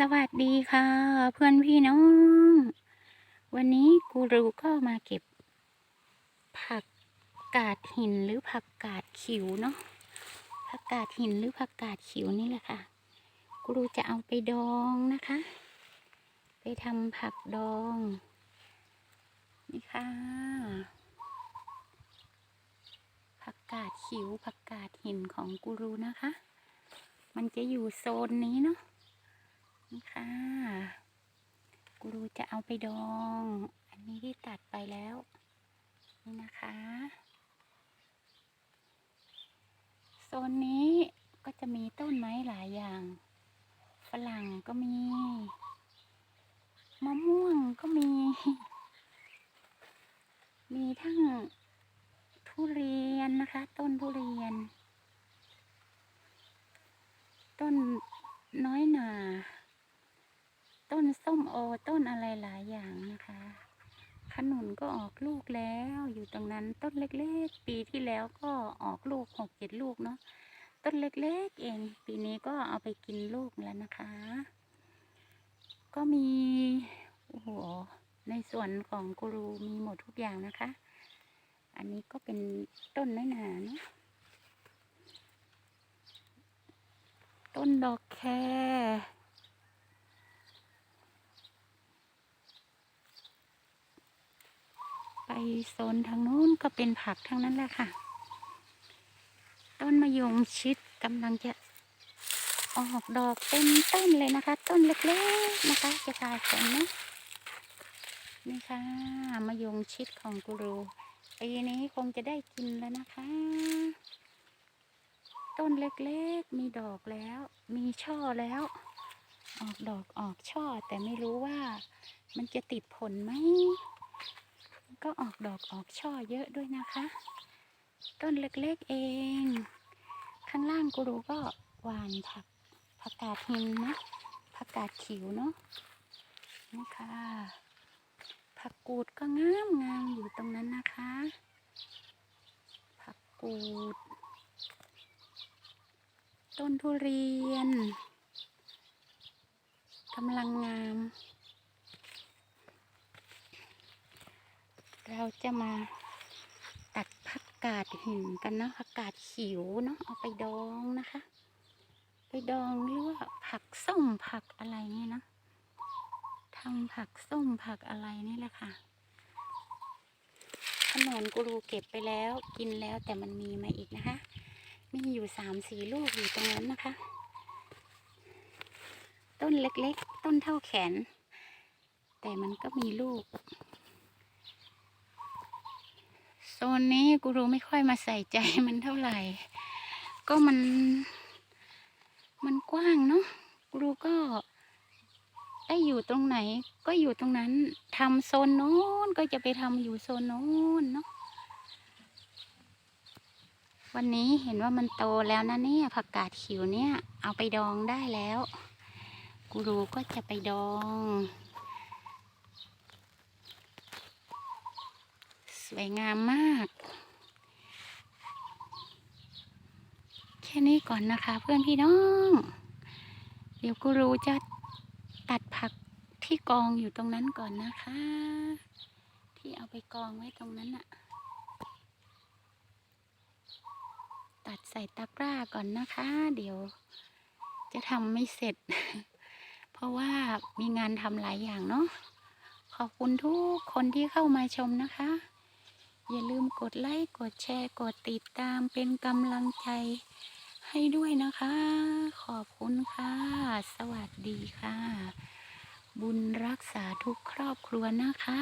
สวัสดีค่ะ เพื่อนพี่น้อง วันนี้กูรูก็มาเก็บ ผักกาดหินหรือผักกาดขิวเนาะผักกาดหินหรือผักกาดขิวนี่แหละค่ะ กูรูจะเอาไปดองนะคะ ไปทำผักดองนี่ค่ะผักกาดขิวผักกาดหินของกูรูนะคะ มันจะอยู่โซนนี้เนาะ นี่ค่ะกูรูจะเอาไปดอง อันนี้ที่ตัดไปแล้ว นี่นะคะ โซนนี้ก็จะมีต้นไม้หลายอย่าง ฝรั่งก็มี มะม่วงก็มี มีทั้งทุเรียนนะคะ ต้นทุเรียน ต้นน้อยหนา ต้นส้มโอต้นอะไรหลายอย่างนะคะ ขนุนก็ออกลูกแล้วอยู่ตรงนั้นต้นเล็กๆ ปีที่แล้วก็ออกลูกหกเจ็ดลูกเนาะต้นเล็กๆ เอง ปีนี้ก็เอาไปกินลูกแล้วนะคะ ก็มีโอ้โหในส่วนของกูรูมีหมดทุกอย่างนะคะ อันนี้ก็เป็นต้นน้อยหนาเนาะต้นดอกแครไป โซนทางนู้นก็เป็นผักทั้งนั้นแหละค่ะ ต้นมะยงชิดกำลังจะออกดอกเต็มต้นเลยนะคะ ต้นเล็กๆนะคะจะตายฝนเนาะนี่ค่ะมะยงชิดของกูรูปีนี้คงจะได้กินแล้วนะคะ ต้นเล็กๆ มีดอกแล้ว มีช่อแล้ว ออกดอกออกช่อแต่ไม่รู้ว่ามันจะติดผลไหม ก็ออกดอกออกช่อเยอะด้วยนะคะ ต้นเล็กๆเอง ข้างล่างกูรูก็หวานผักผักกาดหินนะผักกาดขิวเนาะนี่ค่ะผักกูดก็งามงามอยู่ตรงนั้นนะคะ ผักกูด ต้นทุเรียนกำลังงาม เราจะมาตัดผักกาดหินกันนะผักกาดขิวเนาะเอาไปดองนะคะ ไปดองหรือว่าผักส้มผักอะไรนี่นะทำผักส้มผักอะไรนี่แหละค่ะขนนกูรูเก็บไปแล้วกินแล้วแต่มันมีมาอีกนะคะ มีอยู่สามสี่ลูกอยู่ตรงนั้นนะคะ ต้นเล็กๆ ต้นเท่าแขน แต่มันก็มีลูก โซนนี้กูรู้ไม่ค่อยมาใส่ใจมันเท่าไหร่ ก็มัน มันกว้างเนาะกูรู้ก็ได้อยู่ตรงไหน ก็อยู่ตรงนั้นทำโซนโน้นก็จะไปทำอยู่โซนโน้นเนาะวันนี้เห็นว่ามันโตแล้วนะเนี่ยผักกาดขิวเนี่ย เอาไปดองได้แล้ว กูรูก็จะไปดอง สวยงามมาก แค่นี้ก่อนนะคะ เพื่อนพี่น้อง เดี๋ยวกูรู้จะตัดผักที่กองอยู่ตรงนั้นก่อนนะคะ ที่เอาไปกองไว้ตรงนั้นอะตัดใส่ตะกร้าก่อนนะคะ เดี๋ยว จะทำไม่เสร็จ เพราะว่ามีงานทำหลายอย่างเนาะขอบคุณทุกคนที่เข้ามาชมนะคะ อย่าลืมกดไลค์กดแชร์กดติดตามเป็นกำลังใจให้ด้วยนะคะ ขอบคุณค่ะ สวัสดีค่ะ บุญรักษาทุกครอบครัวนะคะ